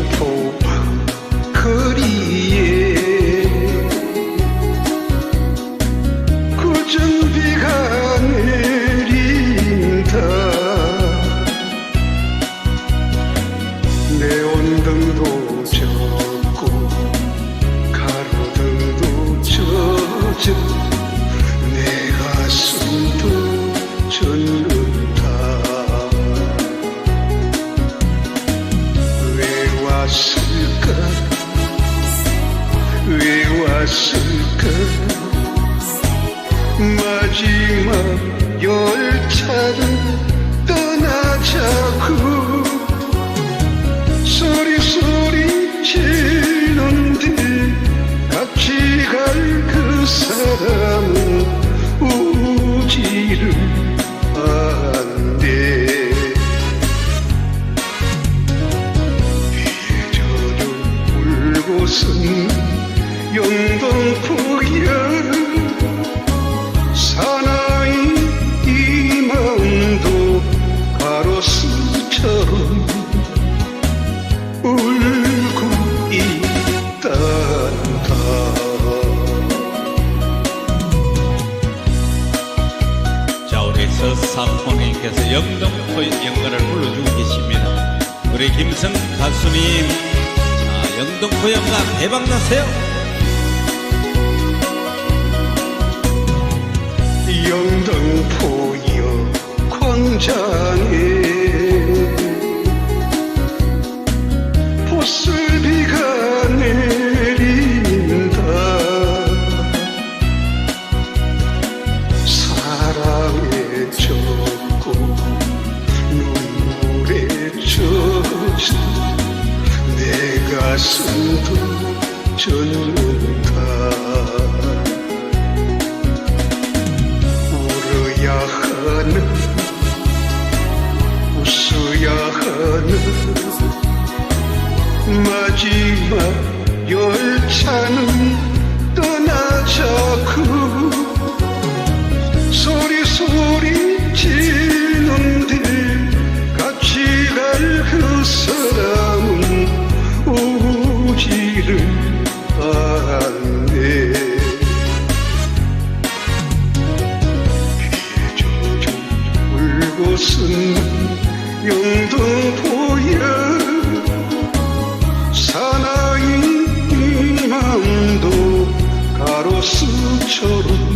영등포 거리에 굳은 비가 내린다. 내온등도 젖고 가로등도 젖어 왜 왔을까 마지막 열차를 서삼포님께서 영등포 연가를 불러주고 계십니다. 우리 김성 가수님, 자, 영등포 연가 대박 나세요. 영등포여 광장 내 가슴도 젖는다. 울어야 하는 웃어야 하는 마지막 열차는 울고선 영등포야 사나이 이 마음도 가로수처럼 울